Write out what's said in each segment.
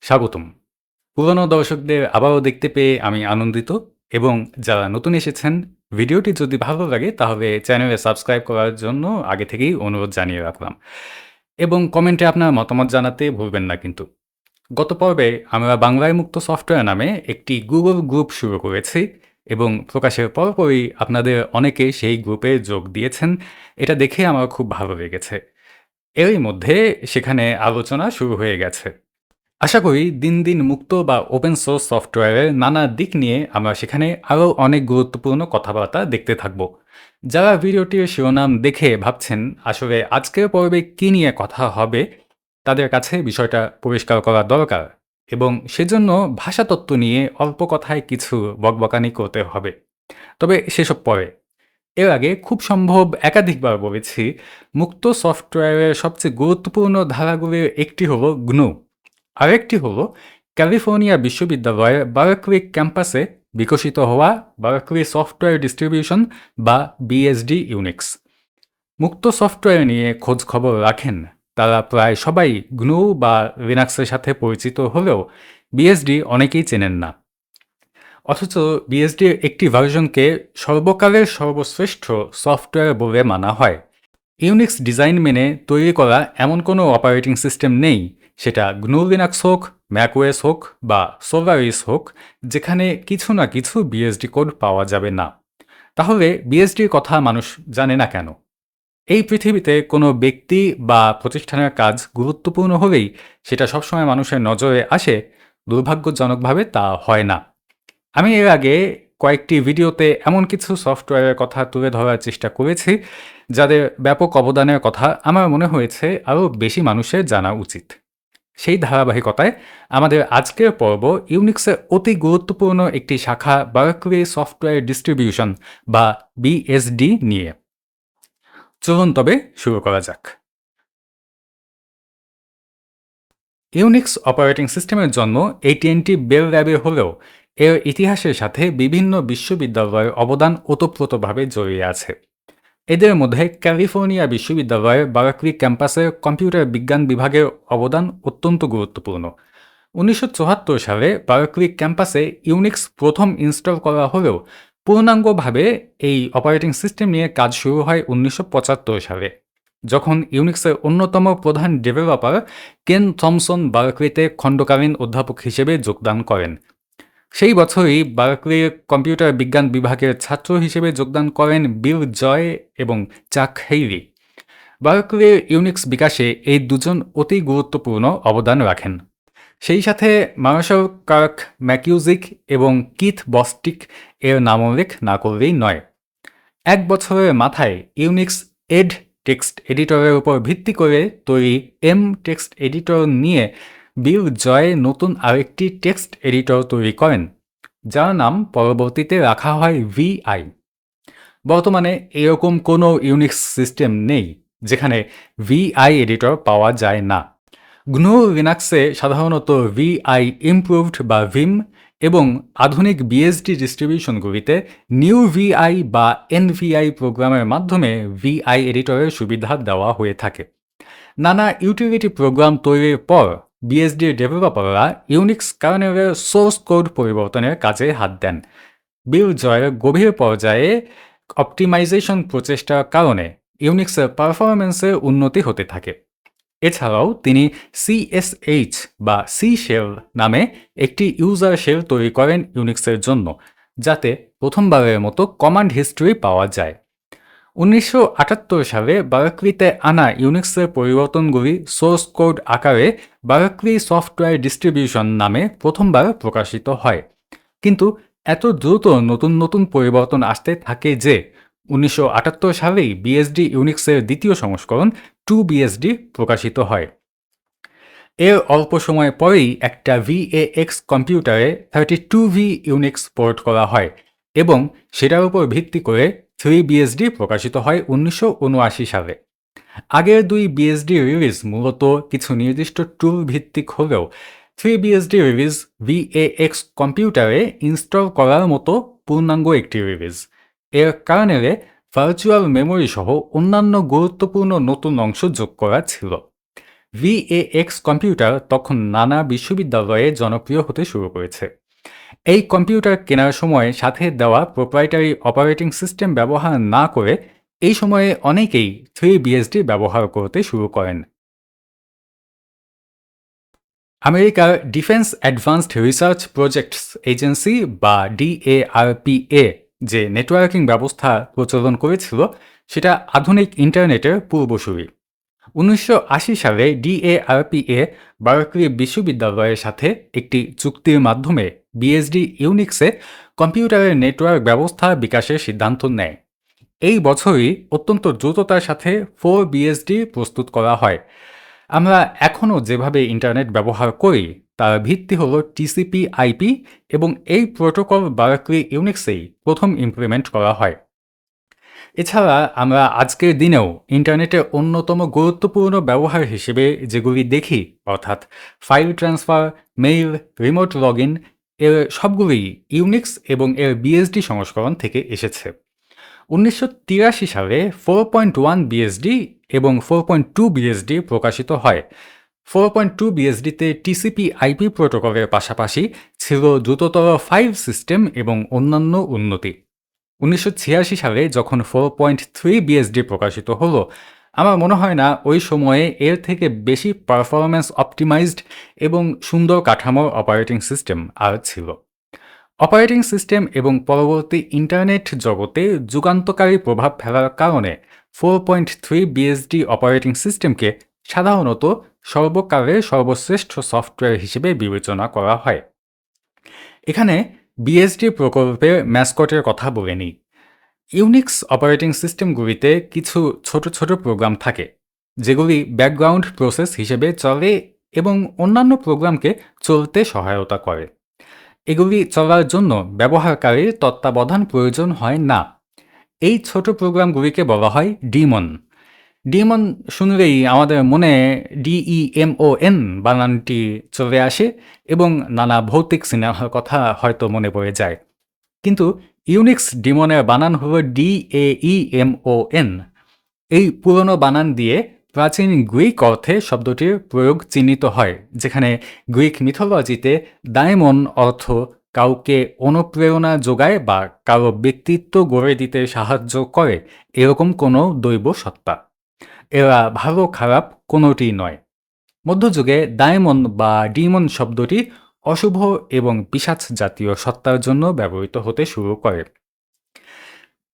স্বাগতম। পুরনো দর্শকদের আবারও দেখতে পেয়ে আমি আনন্দিত এবং যারা নতুন এসেছেন, ভিডিওটি যদি ভালো লাগে তাহলে চ্যানেলে সাবস্ক্রাইব করার জন্য আগে থেকেই অনুরোধ জানিয়ে রাখলাম। এবং কমেন্টে আপনার মতামত জানাতে ভুলবেন না কিন্তু। গত পর্বে আমরা বাংলায় মুক্ত সফটওয়্যার নামে একটি গুগল গ্রুপ শুরু করেছি এবং প্রকাশের পরপরই আপনাদের অনেকে সেই গ্রুপে যোগ দিয়েছেন। এটা দেখে আমার খুব ভালো লেগেছে। এরই মধ্যে সেখানে আলোচনা শুরু হয়ে গেছে। আশা করি দিন দিন মুক্ত বা ওপেন সোর্স সফটওয়্যারের নানা দিক নিয়ে আমরা সেখানে আরও অনেক গুরুত্বপূর্ণ কথাবার্তা দেখতে থাকব। যারা ভিডিওটির শিরোনাম দেখে ভাবছেন, আসলে আজকের পর্বে কী নিয়ে কথা হবে, তাদের কাছে বিষয়টা পরিষ্কার করা দরকার এবং সেজন্য ভাষাতত্ত্ব নিয়ে অল্প কথায় কিছু বকবকানি করতে হবে। তবে সেসব পরে। এর আগে খুব সম্ভব একাধিকবার বলেছি, মুক্ত সফটওয়্যারের সবচেয়ে গুরুত্বপূর্ণ ধারাগুলির একটি হলো গ্নু আরেকটি হল ক্যালিফোর্নিয়া বিশ্ববিদ্যালয়ের বারাকলি ক্যাম্পাসে বিকশিত হওয়া বারাকলি সফটওয়্যার ডিস্ট্রিবিউশন বা বিএসডি ইউনিক্স। মুক্ত সফটওয়্যার নিয়ে খোঁজ খবর রাখেন। তারা প্রায় সবাই গ্নু বা লিনাক্সের সাথে পরিচিত হলেও বিএসডি অনেকেই চেনেন না। অথচ বিএসডির একটি ভার্জনকে সর্বকালের সর্বশ্রেষ্ঠ সফটওয়্যার বলে মানা হয়। ইউনিক্স ডিজাইন মেনে তৈরি করা এমন কোনো অপারেটিং সিস্টেম নেই সেটা গ্নু লিনাক্স হোক, ম্যাকওয়েস হোক বা সোভারিস হোক, যেখানে কিছু না কিছু বিএসডি কোড পাওয়া যাবে না। তাহলে বিএসডির কথা মানুষ জানে না কেন? এই পৃথিবীতে কোনো ব্যক্তি বা প্রতিষ্ঠানের কাজ গুরুত্বপূর্ণ হলেই সেটা সবসময় মানুষের নজরে আসে, দুর্ভাগ্যজনকভাবে তা হয় না। আমি এর আগে কয়েকটি ভিডিওতে এমন কিছু সফটওয়্যারের কথা তুলে ধরার চেষ্টা করেছি, যাদের ব্যাপক অবদানের কথা আমার মনে হয়েছে আরও বেশি মানুষের জানা উচিত। সেই ধারাবাহিকতায় আমাদের আজকের পর্ব ইউনিক্সের অতি গুরুত্বপূর্ণ একটি শাখা বারাকলি সফটওয়্যার ডিস্ট্রিবিউশন বা বিএসডি নিয়ে। চলুন তবে শুরু করা যাক। ইউনিক্স অপারেটিং সিস্টেমের জন্য এটিএনটি বেল ল্যাবে হলেও এর ইতিহাসের সাথে বিভিন্ন বিশ্ববিদ্যালয়ের অবদান ওতপ্রোতভাবে জড়িয়ে আছে। এদের মধ্যে ক্যালিফোর্নিয়া বিশ্ববিদ্যালয়ের বারাকলি ক্যাম্পাসের কম্পিউটার বিজ্ঞান বিভাগের অবদান অত্যন্ত গুরুত্বপূর্ণ। উনিশশো চুয়াত্তর সালে বারাকলি ক্যাম্পাসে ইউনিক্স প্রথম ইনস্টল করা হলেও পূর্ণাঙ্গভাবে এই অপারেটিং সিস্টেম নিয়ে কাজ শুরু হয় উনিশশো পঁচাত্তর সালে, যখন ইউনিক্সের অন্যতম প্রধান ডেভেলপার কেন থমসন বারাকলিতে খণ্ডকালীন অধ্যাপক হিসেবে যোগদান করেন। সেই বছরই বার্কলির কম্পিউটার বিজ্ঞান বিভাগের ছাত্র হিসেবে যোগদান করেন বিল জয় এবং চাক হেইরি। বার্কলির ইউনিক্স বিকাশে এই দুজন অতি গুরুত্বপূর্ণ অবদান রাখেন। সেই সাথে মার্শাল কার্ক ম্যাকিউজিক এবং কিথ বস্টিক এর নাম উল্লেখ না করলেই নয়। এক বছরের মাথায় ইউনিক্স এড টেক্সট এডিটরের উপর ভিত্তি করে তৈরি এম টেক্সট এডিটর নিয়ে বিল জয় নতুন আরেকটি টেক্সট এডিটর তৈরি করেন, যার নাম পরবর্তীতে রাখা হয় ভিআই। বর্তমানে এরকম কোনো ইউনিক্স সিস্টেম নেই, যেখানে ভিআই এডিটর পাওয়া যায় না। গ্নু লিনাক্সে সাধারণত ভিআই ইমপ্রুভড বা ভিম এবং আধুনিক বিএসডি ডিস্ট্রিবিউশনগুলিতে নিউ ভিআই বা এনভিআই প্রোগ্রামের মাধ্যমে ভিআই এডিটরের সুবিধা দেওয়া হয়ে থাকে। নানা ইউটিলিটি প্রোগ্রাম তৈরির পর বিএসডির ডেভেলপাররা ইউনিক্স কার্নেলের সোর্স কোড পরিবর্তনের কাজে হাত দেন। বিল জয়ের গভীর পর্যায়ে অপটিমাইজেশন প্রচেষ্টার কারণে ইউনিক্সের পারফরমেন্সের উন্নতি হতে থাকে। এছাড়াও তিনি সিএসএইচ বা সি শেল নামে একটি ইউজার শেল তৈরি করেন ইউনিক্সের জন্য, যাতে প্রথমবারের মতো কমান্ড হিস্ট্রি পাওয়া যায়। উনিশশো আটাত্তর সালে বারাকলিতে আনা ইউনিক্সের পরিবর্তনগুলি সোর্স কোড আকারে বারাকলি সফটওয়্যার ডিস্ট্রিবিউশন নামে প্রথমবার প্রকাশিত হয়। কিন্তু এত দ্রুত নতুন নতুন পরিবর্তন আসতে থাকে যে উনিশশো আটাত্তর সালেই বিএসডি ইউনিক্সের দ্বিতীয় সংস্করণ টু বিএসডি প্রকাশিত হয়। এর অল্প সময় পরেই একটা ভিএএক্স কম্পিউটারে thirty two V Unix port করা হয় এবং সেটার উপর ভিত্তি করে থ্রি বিএসডি প্রকাশিত হয় উনিশশো উনআশি সালে। আগের দুই বিএসডি রিলিজ মূলত কিছু নির্দিষ্ট টুল ভিত্তিক হলেও থ্রি বিএসডি রিলিজ ভিএএক্স কম্পিউটারে ইনস্টল করার মতো পূর্ণাঙ্গ একটি রিলিজ এর কারণে ভার্চুয়াল মেমোরি সহ অন্যান্য গুরুত্বপূর্ণ নতুন অংশ যোগ করা ছিল। ভিএএক্স কম্পিউটার তখন নানা বিশ্ববিদ্যালয়ে জনপ্রিয় হতে শুরু করেছে। এই কম্পিউটার কেনার সময় সাথে দেওয়া প্রোপ্রাইটারি অপারেটিং সিস্টেম ব্যবহার না করে এই সময়ে অনেকেই থ্রি বিএসডি ব্যবহার করতে শুরু করেন। আমেরিকার defence advanced research projects agency বা ডিএআরপিএ যে নেটওয়ার্কিং ব্যবস্থা প্রচলন করেছিল, সেটা আধুনিক ইন্টারনেটের পূর্বসূরি। উনিশশো আশি সালে ডিএআরপিএ বার্কলি বিশ্ববিদ্যালয়ের সাথে একটি চুক্তির মাধ্যমে বিএসডি ইউনিক্সে কম্পিউটারের নেটওয়ার্ক ব্যবস্থা বিকাশের সিদ্ধান্ত নেয়। এই বছরই অত্যন্ত দ্রুততার সাথে ফোর বিএসডি প্রস্তুত করা হয়। আমরা এখনও যেভাবে ইন্টারনেট ব্যবহার করি, তার ভিত্তি হল টিসিপি আইপি এবং এই প্রোটোকল বারাকলি ইউনিক্সেই প্রথম ইমপ্লিমেন্ট করা হয়। এছাড়া আমরা আজকের দিনেও ইন্টারনেটের অন্যতম গুরুত্বপূর্ণ ব্যবহার হিসেবে যেগুলি দেখি, অর্থাৎ file transfer mail remote log এর সবগুলোই ইউনিক্স এবং এর বিএসডি সংস্করণ থেকে এসেছে। উনিশশো তিরাশি সালে ফোর পয়েন্ট ওয়ান বিএসডি এবং ফোর পয়েন্ট টু বিএসডি প্রকাশিত হয়। ফোর পয়েন্ট টু বিএসডিতে টিসিপি আইপি প্রোটোকলের পাশাপাশি ছিল দ্রুততর ফাইভ সিস্টেম এবং অন্যান্য উন্নতি। উনিশশো ছিয়াশি সালে যখন ফোর পয়েন্ট থ্রি বিএসডি প্রকাশিত হলো আমার মনে হয় না ওই সময়ে এর থেকে বেশি পারফরম্যান্স অপটিমাইজড এবং সুন্দর কাঠামোর অপারেটিং সিস্টেম আর ছিল। অপারেটিং সিস্টেম এবং পরবর্তী ইন্টারনেট জগতে যুগান্তকারী প্রভাব ফেলার কারণে four point three BSD operating সিস্টেমকে সাধারণত সর্বকালের সর্বশ্রেষ্ঠ সফটওয়্যার হিসেবে বিবেচনা করা হয়। এখানে বিএসডি প্রকল্পের ম্যাসকটের কথা বলে নিই। ইউনিক্স অপারেটিং সিস্টেমগুলিতে কিছু ছোট ছোট প্রোগ্রাম থাকে, যেগুলি ব্যাকগ্রাউন্ড প্রসেস হিসেবে চলে এবং অন্যান্য প্রোগ্রামকে চলতে সহায়তা করে। এগুলি চলার জন্য ব্যবহারকারীর তত্ত্বাবধান প্রয়োজন হয় না। এই ছোট প্রোগ্রামগুলিকে বলা হয় ডিমন ডিমন শুনলেই আমাদের মনে ডিইএমওএন বানানটি চলে আসে এবং নানা ভৌতিক সিনেমার কথা হয়তো মনে পড়ে যায়। কিন্তু ইউনিক্স ডিমনের বানান হল ডি এ ডিএইএমওএন এই পুরনো বানান দিয়ে প্রাচীন গ্রিক অর্থে শব্দটির প্রয়োগ চিহ্নিত হয়, যেখানে গ্রিক মিথোলজিতে ডায়মন অর্থ কাউকে অনুপ্রেরণা যোগায় বা কারও ব্যক্তিত্ব গড়ে দিতে সাহায্য করে, এরকম কোনো দৈব সত্তা। এরা ভালো খারাপ কোনোটি নয়। মধ্যযুগে ডায়মন বা ডিমন শব্দটি অশুভ এবং পিসাচ জাতীয় সত্তার জন্য ব্যবহৃত হতে শুরু করে।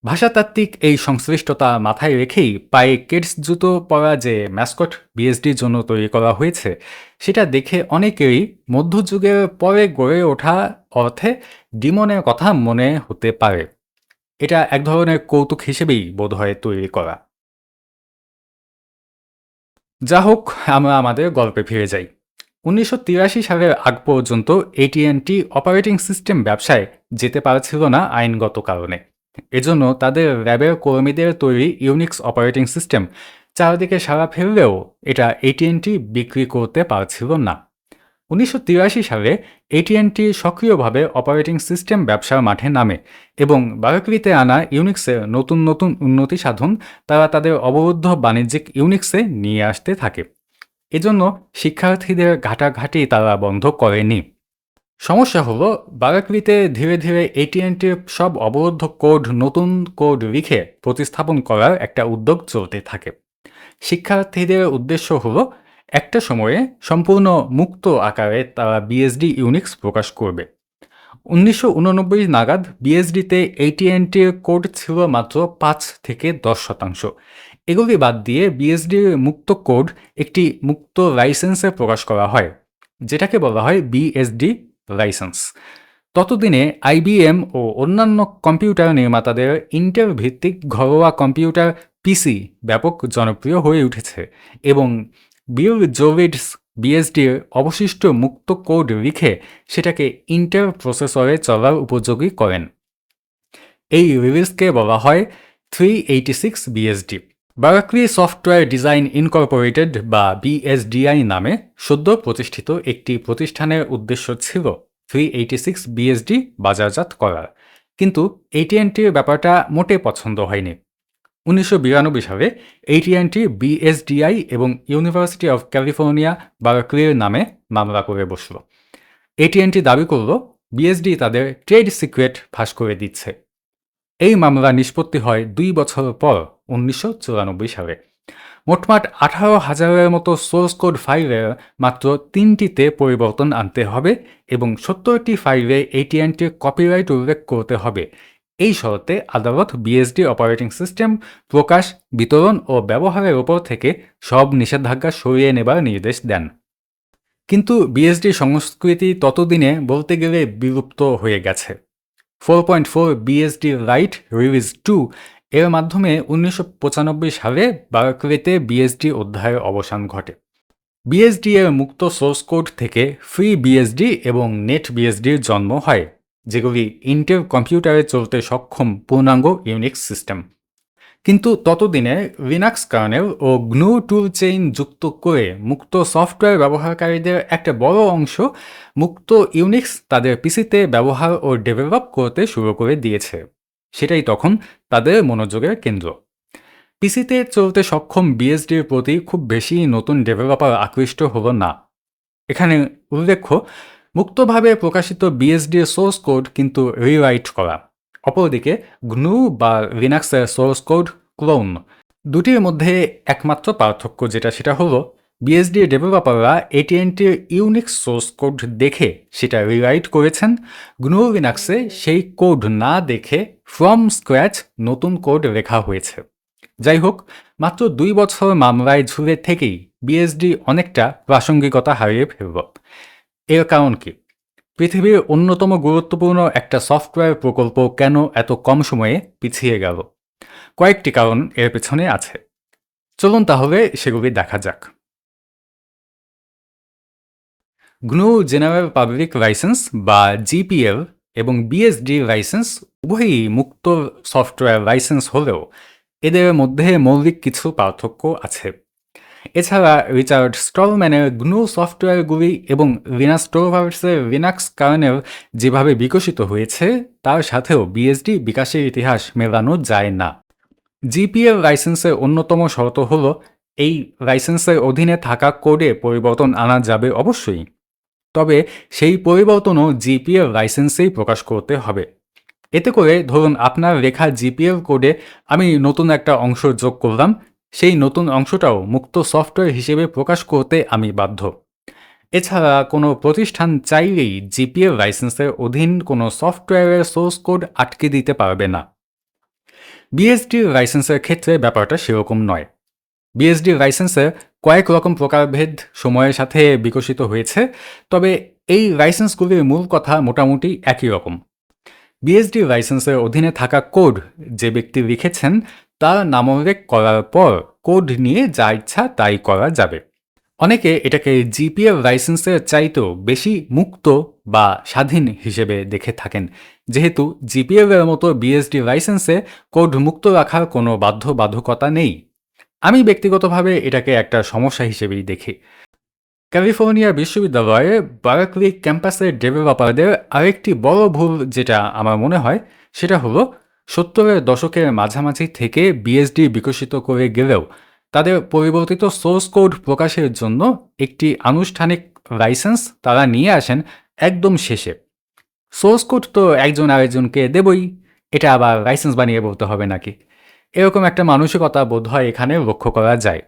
ভাষাতাত্ত্বিক এই সংশ্লিষ্টতা মাথায় রেখেই পায়ে কেটস জুতো পরা যে ম্যাসকট বিএসডির জন্য তৈরি করা হয়েছে, সেটা দেখে অনেকেরই মধ্যযুগের পরে গড়ে ওঠা অর্থে ডিমনের কথা মনে হতে পারে। এটা এক ধরনের কৌতুক হিসেবেই বোধহয় তৈরি করা। যা হোক আমরা আমাদের গল্পে ফিরে যাই। উনিশশো তিরাশি সালের আগ পর্যন্ত এটিএনটি অপারেটিং সিস্টেম ব্যবসায় যেতে পারছিল না আইনগত কারণে। এজন্য তাদের র্যাবের কর্মীদের তৈরি ইউনিক্স অপারেটিং সিস্টেম চারদিকে সারা ফেললেও এটা এটিএনটি বিক্রি করতে পারছিল না। উনিশশো তিরাশি সালে এটিএনটি সক্রিয়ভাবে অপারেটিং সিস্টেম ব্যবসার মাঠে নামে এবং বারাকরিতে আনা ইউনিক্সের নতুন নতুন উন্নতি সাধন তারা তাদের অবরুদ্ধ বাণিজ্যিক ইউনিক্সে নিয়ে আসতে থাকে। এজন্য শিক্ষার্থীদের ঘাটাঘাটি তারা বন্ধ করেনি। সমস্যা হলো বারাকরিতে ধীরে ধীরে এটিএনটির সব অবরুদ্ধ কোড, নতুন কোড লিখে প্রতিস্থাপন করার একটা উদ্যোগ চলতে থাকে। শিক্ষার্থীদের উদ্দেশ্য হলো, একটা সময়ে সম্পূর্ণ মুক্ত আকারে তারা বিএসডি ইউনিক্স প্রকাশ করবে। উনিশশো উননব্বই নাগাদ বিএসডিতে এটিএনটির কোড ছিল মাত্র পাঁচ থেকে দশ শতাংশ। এগুলি বাদ দিয়ে বিএসডি মুক্ত কোড একটি মুক্ত লাইসেন্সে প্রকাশ করা হয়, যেটাকে বলা হয় বিএসডি লাইসেন্স। ততদিনে আইবিএম ও অন্যান্য কম্পিউটার নির্মাতাদের ইন্টেল ভিত্তিক ঘরোয়া কম্পিউটার পিসি ব্যাপক জনপ্রিয় হয়ে উঠেছে এবং বিল জোভিডস বিএসডির অবশিষ্ট মুক্ত কোড লিখে সেটাকে ইন্টেল প্রসেসরে চলার উপযোগী করেন। এই রিলিজকে বলা হয় three eighty six BSD Berkeley software design incorporated বা বিএসডিআই নামে সদ্য প্রতিষ্ঠিত একটি প্রতিষ্ঠানের উদ্দেশ্য ছিল থ্রি এইটি সিক্স বিএসডি বাজারজাত করার। কিন্তু এটিএনটির ব্যাপারটা মোটে পছন্দ হয়নি। উনিশশো বিরানব্বই সালে এইটিএনটি বিএসডিআই এবং ইউনিভার্সিটি অফ ক্যালিফোর্নিয়া বারাক্লির নামে মামলা করে বসল। এটিএনটি দাবি করল বিএসডি তাদের ট্রেড সিক্রেট ফাঁস করে দিচ্ছে। এই মামলা নিষ্পত্তি হয় দুই বছর পর উনিশশো চুরানব্বই সালে। মোটমাট আঠারো হাজারের মতো সোর্স কোড ফাইলের মাত্র তিনটিতে পরিবর্তন আনতে হবে এবং সত্তরটি ফাইলে এটিএনটির কপিরাইট উল্লেখ করতে হবে। এই শর্তে আদালত বিএসডি অপারেটিং সিস্টেম প্রকাশ, বিতরণ ও ব্যবহারের ওপর থেকে সব নিষেধাজ্ঞা সরিয়ে নেবার নির্দেশ দেন। কিন্তু বিএসডি সংস্কৃতি ততদিনে বলতে গেলে বিলুপ্ত হয়ে গেছে। Four point four BSD lite release two এর মাধ্যমে উনিশশো পঁচানব্বই সালে বারাকলিতে বিএসডি অধ্যায়ের অবসান ঘটে। বিএসডি এর মুক্ত সোর্স কোড থেকে ফ্রি বিএসডি এবং নেট বিএসডির জন্ম হয়, যেগুলি ইন্টেল কম্পিউটারে চলতে সক্ষম পূর্ণাঙ্গ ইউনিক্স সিস্টেম কিন্তু ততদিনে লিনাক্স কার্নেল ও গ্নু টুল চেইন যুক্ত করে মুক্ত সফটওয়্যার ব্যবহারকারীদের একটা বড় অংশ মুক্ত ইউনিক্স তাদের পিসিতে ব্যবহার ও ডেভেলপ করতে শুরু করে দিয়েছে। সেটাই তখন তাদের মনোযোগের কেন্দ্র। পিসিতে চলতে সক্ষম বিএসডির প্রতি খুব বেশি নতুন ডেভেলপার আকৃষ্ট হল না। এখানে উল্লেখ্য, মুক্তভাবে প্রকাশিত বিএসডি সোর্স কোড কিন্তু রিরাইট করা। অপরদিকে গ্নু বা লিনাক্সের সোর্স কোড ক্লোন। দুটির মধ্যে একমাত্র পার্থক্য যেটা, সেটা হলো বিএসডি ডেভেলপাররা এটিএনটির ইউনিক সোর্স কোড দেখে সেটা রিরাইট করেছেন। গ্নু লিনাক্সে সেই কোড না দেখে ফ্রম স্ক্র্যাচ নতুন কোড লেখা হয়েছে। যাই হোক, মাত্র দুই বছর মামলায় ঝুলে থেকেই বিএসডি অনেকটা প্রাসঙ্গিকতা হারিয়ে ফেলব এর কারণ কি? পৃথিবীর অন্যতম গুরুত্বপূর্ণ একটা সফটওয়্যার প্রকল্প কেন এত কম সময়ে পিছিয়ে গেল? কয়েকটি কারণ এর পেছনে আছে। চলুন তাহলে সেগুলি দেখা যাক। গ্নু জেনারেল পাবলিক লাইসেন্স বা জিপিএল এবং বিএসডি লাইসেন্স উভয়ই মুক্ত সফটওয়্যার লাইসেন্স হলেও এদের মধ্যে মৌলিক কিছু পার্থক্য আছে। এছাড়া রিচার্ড স্টলম্যানের গ্নু সফটওয়্যারগুলি এবং লিনাস টোভার্সের লিনাক্স কার্নেল যেভাবে বিকশিত হয়েছে, তার সাথেও বিএসডি বিকাশের ইতিহাস মেলানো যায় না। জিপিএল লাইসেন্সের অন্যতম শর্ত হল, এই লাইসেন্সের অধীনে থাকা কোডে পরিবর্তন আনা যাবে অবশ্যই। তবে সেই পরিবর্তনও জিপিএল লাইসেন্সেই প্রকাশ করতে হবে। এতে করে ধরুন আপনার লেখা জিপিএল কোডে আমি নতুন একটা অংশ যোগ করলাম, সেই নতুন অংশটাও মুক্ত সফটওয়্যার হিসেবে প্রকাশ করতে আমি বাধ্য। এছাড়া কোনো প্রতিষ্ঠান চাইলেই জিপিএল লাইসেন্সের অধীন কোনো সফটওয়্যারের সোর্স কোড আটকে দিতে পারবে না। বিএসডি লাইসেন্সের ক্ষেত্রে ব্যাপারটা সেরকম নয়। বিএসডি লাইসেন্সের কয়েক রকম প্রকারভেদ সময়ের সাথে বিকশিত হয়েছে, তবে এই লাইসেন্সগুলির মূল কথা মোটামুটি একই রকম। বিএসডি লাইসেন্সের অধীনে থাকা কোড যে ব্যক্তি লিখেছেন, তার নামোল্লেখ করার পর কোড নিয়ে যা ইচ্ছা তাই করা যাবে। অনেকে এটাকে জিপিএফ লাইসেন্সের চাইতেও বেশি মুক্ত বা স্বাধীন হিসেবে দেখে থাকেন, যেহেতু জিপিএল এর মতো বিএসডি লাইসেন্সে কোড মুক্ত রাখার কোনো বাধ্যবাধকতা নেই। আমি ব্যক্তিগতভাবে এটাকে একটা সমস্যা হিসেবেই দেখি। ক্যালিফোর্নিয়া বিশ্ববিদ্যালয়ে বারাকলি ক্যাম্পাসের ডেভেলপারদের আরেকটি বড় ভুল যেটা আমার মনে হয়, সেটা হলো সত্তরের দশকের মাঝামাঝি থেকে বিএসডি বিকশিত করে গেলেও তাদের পরিবর্তিত সোর্স কোড প্রকাশের জন্য একটি আনুষ্ঠানিক লাইসেন্স তারা নিয়ে আসেন একদম শেষে। সোর্স কোড তো একজন আরেকজনকে দেবই, এটা আবার লাইসেন্স বানিয়ে বলতে হবে নাকি? এরকম একটা মানসিকতা বোধ হয় এখানে লক্ষ্য করা যায়।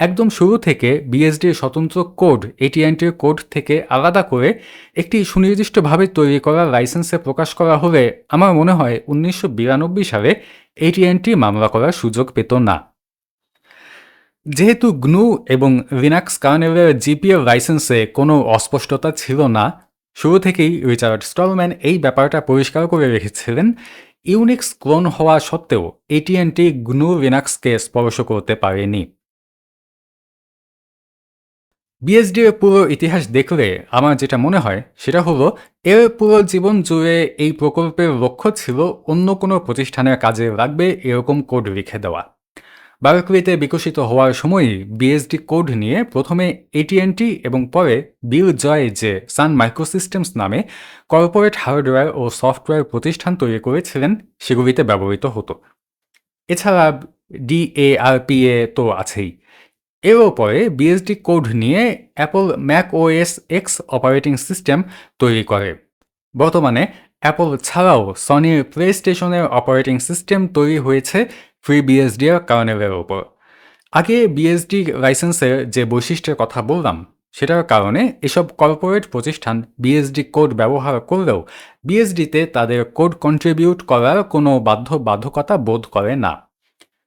একদম শুরু থেকে বিএসডির স্বতন্ত্র কোড এটিএনটির কোড থেকে আলাদা করে একটি সুনির্দিষ্টভাবে তৈরি করা লাইসেন্সে প্রকাশ করা হলে আমার মনে হয় উনিশশো বিরানব্বই সালে এটিএনটি মামলা করার সুযোগ পেত না। যেহেতু গ্নু এবং লিনাক্স কার্নেলের জিপিএল লাইসেন্সে কোনো অস্পষ্টতা ছিল না, শুরু থেকেই রিচার্ড স্টলম্যান এই ব্যাপারটা পরিষ্কার করে রেখেছিলেন ইউনিক্স ক্লোন হওয়া সত্ত্বেও এটিএনটি গ্নু লিনাক্সকে স্পর্শ করতে পারেনি। বিএসডি এর পুরো ইতিহাস দেখলে আমার যেটা মনে হয়, সেটা হলো, এর পুরো জীবন জুড়ে এই প্রকল্পের লক্ষ্য ছিল অন্য কোনো প্রতিষ্ঠানের কাজে লাগবে এরকম কোড লিখে দেওয়া। বারাকুলিতে বিকশিত হওয়ার সময়ই বিএসডি কোড নিয়ে প্রথমে এটিএনটি এবং পরে বিল জয় যে সান মাইক্রোসিস্টেমস নামে কর্পোরেট হার্ডওয়্যার ও সফটওয়্যার প্রতিষ্ঠান তৈরি করেছিলেন, সেগুলিতে ব্যবহৃত হতো। এছাড়া ডিএআরপিএ তো আছেই। এর পরে বিএসডি কোড নিয়ে Apple Mac OS X operating system তৈরি করে। বর্তমানে অ্যাপল ছাড়াও সনির প্লে স্টেশনের অপারেটিং সিস্টেম তৈরি হয়েছে ফ্রি বিএসডি এর কারণের ওপর আগে বিএসডি লাইসেন্সের যে বৈশিষ্ট্যের কথা বললাম, সেটার কারণে এসব কর্পোরেট প্রতিষ্ঠান বিএসডি কোড ব্যবহার করলেও বিএসডিতে তাদের কোড কন্ট্রিবিউট করার কোনো বাধ্য বাধ্যকতা বোধ করে না।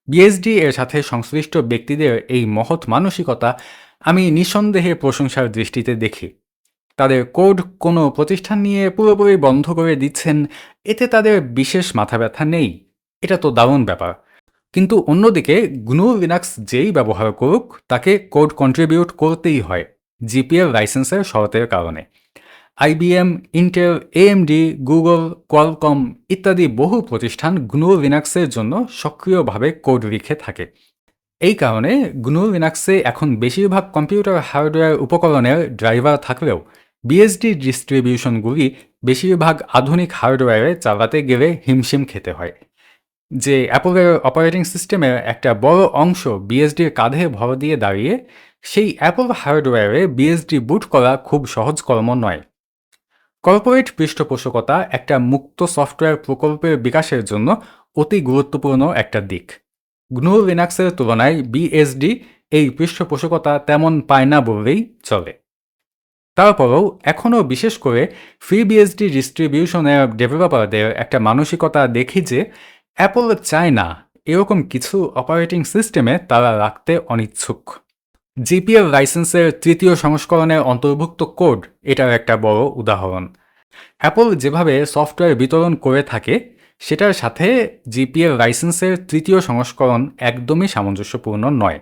বিএসডি এর সাথে সংশ্লিষ্ট ব্যক্তিদের এই মহৎ মানসিকতা আমি নিঃসন্দেহে প্রশংসার দৃষ্টিতে দেখি। তাদের কোড কোনো প্রতিষ্ঠান নিয়ে পুরোপুরি বন্ধ করে দিচ্ছেন, এতে তাদের বিশেষ মাথা ব্যথা নেই। এটা তো দারুণ ব্যাপার। কিন্তু অন্যদিকে গ্নু লিনাক্স যেই ব্যবহার করুক, তাকে কোড কন্ট্রিবিউট করতেই হয় জিপিএল লাইসেন্সের শরতের কারণে। IBM Intel AMD Google Qualcomm ইত্যাদি বহু প্রতিষ্ঠান গ্নু লিনাক্সের জন্য সক্রিয়ভাবে কোড লিখে থাকে। এই কারণে গ্নু লিনাক্সে এখন বেশিরভাগ কম্পিউটার হার্ডওয়্যার উপকরণের ড্রাইভার থাকলেও বিএসডি ডিস্ট্রিবিউশনগুলি বেশিরভাগ আধুনিক হার্ডওয়্যারে চালাতে গেলে হিমশিম খেতে হয়। যে অ্যাপলের অপারেটিং সিস্টেমের একটা বড় অংশ বিএসডির কাঁধে ভর দিয়ে দাঁড়িয়ে, সেই অ্যাপল হার্ডওয়্যারে বিএসডি বুট করা খুব সহজ কর্ম নয়। কর্পোরেট পৃষ্ঠপোষকতা একটা মুক্ত সফটওয়্যার প্রকল্পের বিকাশের জন্য অতি গুরুত্বপূর্ণ একটা দিক। গ্নু লিনাক্সের তুলনায় বিএসডি এই পৃষ্ঠপোষকতা তেমন পায় না বললেই চলে। তারপরেও এখনও বিশেষ করে ফ্রি বিএসডি ডিস্ট্রিবিউশনের ডেভেলপারদের একটা মানসিকতা দেখি যে অ্যাপল চায় না এরকম কিছু অপারেটিং সিস্টেমে তারা রাখতে অনিচ্ছুক। জিপিএল লাইসেন্সের তৃতীয় সংস্করণের অন্তর্ভুক্ত কোড এটার একটা বড় উদাহরণ। অ্যাপল যেভাবে সফটওয়্যার বিতরণ করে থাকে, সেটার সাথে জিপিএল লাইসেন্সের তৃতীয় সংস্করণ একদমই সামঞ্জস্যপূর্ণ নয়।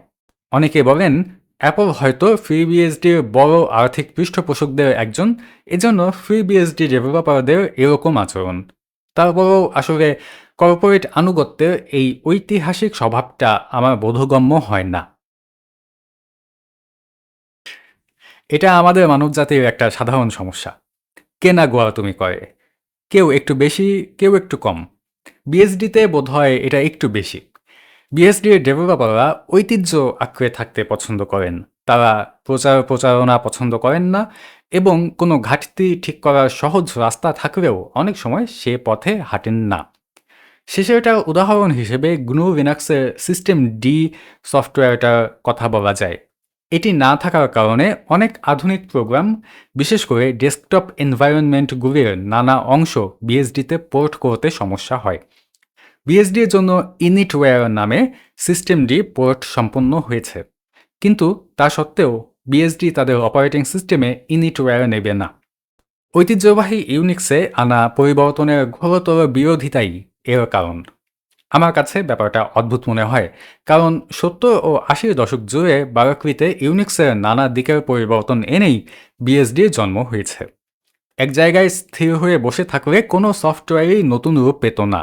অনেকে বলেন অ্যাপল হয়তো ফ্রি বিএসডির বড় আর্থিক পৃষ্ঠপোষকদের একজন, এজন্য ফ্রি বিএসডি ডেভেলপারদের এরকম আচরণ। তারপরও আসলে কর্পোরেট আনুগত্যের এই ঐতিহাসিক স্বভাবটা আমার বোধগম্য হয় না। এটা আমাদের মানবজাতির একটা সাধারণ সমস্যা। কে না গোয়া তুমি করে কেউ একটু বেশি, কেউ একটু কম। বিএসডিতে বোধ হয় এটা একটু বেশি। বিএসডির ডেভেলপাররা ঐতিহ্য আঁকড়ে থাকতে পছন্দ করেন। তারা প্রচার প্রচারণা পছন্দ করেন না এবং কোনো ঘাটতি ঠিক করার সহজ রাস্তা থাকলেও অনেক সময় সে পথে হাঁটেন না। শেষেরটার উদাহরণ হিসেবে গ্নু লিনাক্সের সিস্টেম ডি সফটওয়্যারটার কথা বলা যায়। এটি না থাকার কারণে অনেক আধুনিক প্রোগ্রাম বিশেষ করে ডেস্কটপ এনভায়রনমেন্টগুলির নানা অংশ বিএসডিতে পোর্ট করতে সমস্যা হয়। বিএসডির জন্য ইনিটওয়্যার নামে সিস্টেম ডি পোর্ট সম্পন্ন হয়েছে। কিন্তু তা সত্ত্বেও বিএসডি তাদের অপারেটিং সিস্টেমে ইনিটওয়্যার নেবে না। ঐতিহ্যবাহী ইউনিক্সে আনা পরিবর্তনের ঘোরতর বিরোধিতাই এর কারণ। আমার কাছে ব্যাপারটা অদ্ভুত মনে হয়, কারণ সত্তর ও আশির দশক জুড়ে বারাকৃতে ইউনিক্সের নানা দিকের পরিবর্তন এনেই বিএসডির জন্ম হয়েছে। এক জায়গায় স্থির হয়ে বসে থাকলে কোনো সফটওয়্যারই নতুন রূপ পেত না।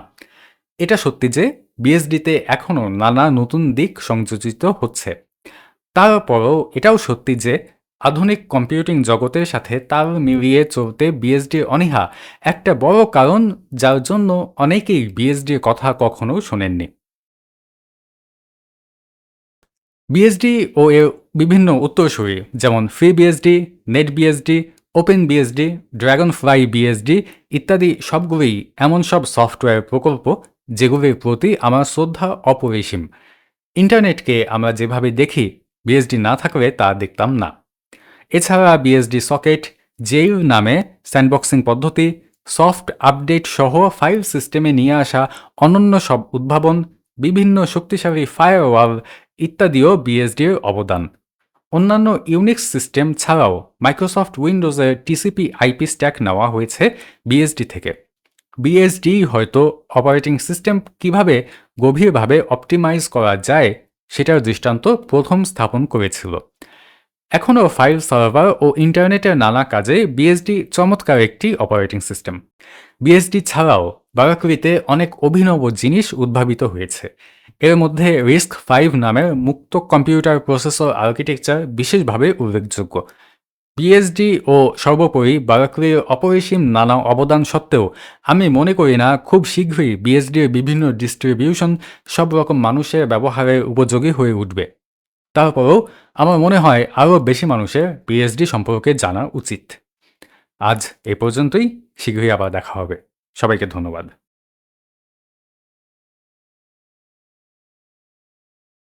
এটা সত্যি যে বিএসডিতে এখনও নানা নতুন দিক সংযোজিত হচ্ছে। তারপরও এটাও সত্যি যে আধুনিক কম্পিউটিং জগতের সাথে তাল মিলিয়ে চলতে বিএসডি অনীহা একটা বড় কারণ যার জন্য অনেকেই বিএসডির কথা কখনো শোনেননি। বিএসডি ও এর বিভিন্ন উত্তরসূরি যেমন free BSD net BSD open BSD dragon fly BSD ইত্যাদি সবগুলোই এমন সব সফটওয়্যার প্রকল্প যেগুলির প্রতি আমার শ্রদ্ধা অপরিসীম। ইন্টারনেটকে আমরা যেভাবে দেখি বিএসডি না থাকলে তা দেখতাম না। এছাড়া বিএসডি সকেট জেইউ নামে স্যান্ডবক্সিং পদ্ধতি, সফট আপডেট সহ ফাইল সিস্টেমে নিয়ে আসা অনন্য সব উদ্ভাবন, বিভিন্ন শক্তিশালী ফায়ারওয়াল ইত্যাদিও বিএসডির অবদান। অন্যান্য ইউনিক্স সিস্টেম ছাড়াও মাইক্রোসফট উইন্ডোজের টিসিপি আইপি স্ট্যাক নেওয়া হয়েছে বিএসডি থেকে। বিএসডি হয়তো অপারেটিং সিস্টেম কীভাবে গভীরভাবে অপটিমাইজ করা যায়, সেটার দৃষ্টান্ত প্রথম স্থাপন করেছিল। এখনও ফাইল সার্ভার ও ইন্টারনেটের নানা কাজে বিএসডি চমৎকার একটি অপারেটিং সিস্টেম বিএসডি ছাড়াও বারাকুরিতে অনেক অভিনব জিনিস উদ্ভাবিত হয়েছে। এর মধ্যে রিস্ক ফাইভ নামের মুক্ত কম্পিউটার প্রসেসর আর্কিটেকচার বিশেষভাবে উল্লেখযোগ্য। পিএইচডি ও সর্বোপরি বারাকলির অপরিসীম নানা অবদান সত্ত্বেও আমি মনে করি না খুব শীঘ্রই বিএসডির বিভিন্ন ডিস্ট্রিবিউশন সব রকম মানুষের ব্যবহারের উপযোগী হয়ে উঠবে। তারপরও আমার মনে হয় আরও বেশি মানুষের পিএইচডি সম্পর্কে জানা উচিত। আজ এ পর্যন্তই, শীঘ্রই আবার দেখা হবে। সবাইকে ধন্যবাদ।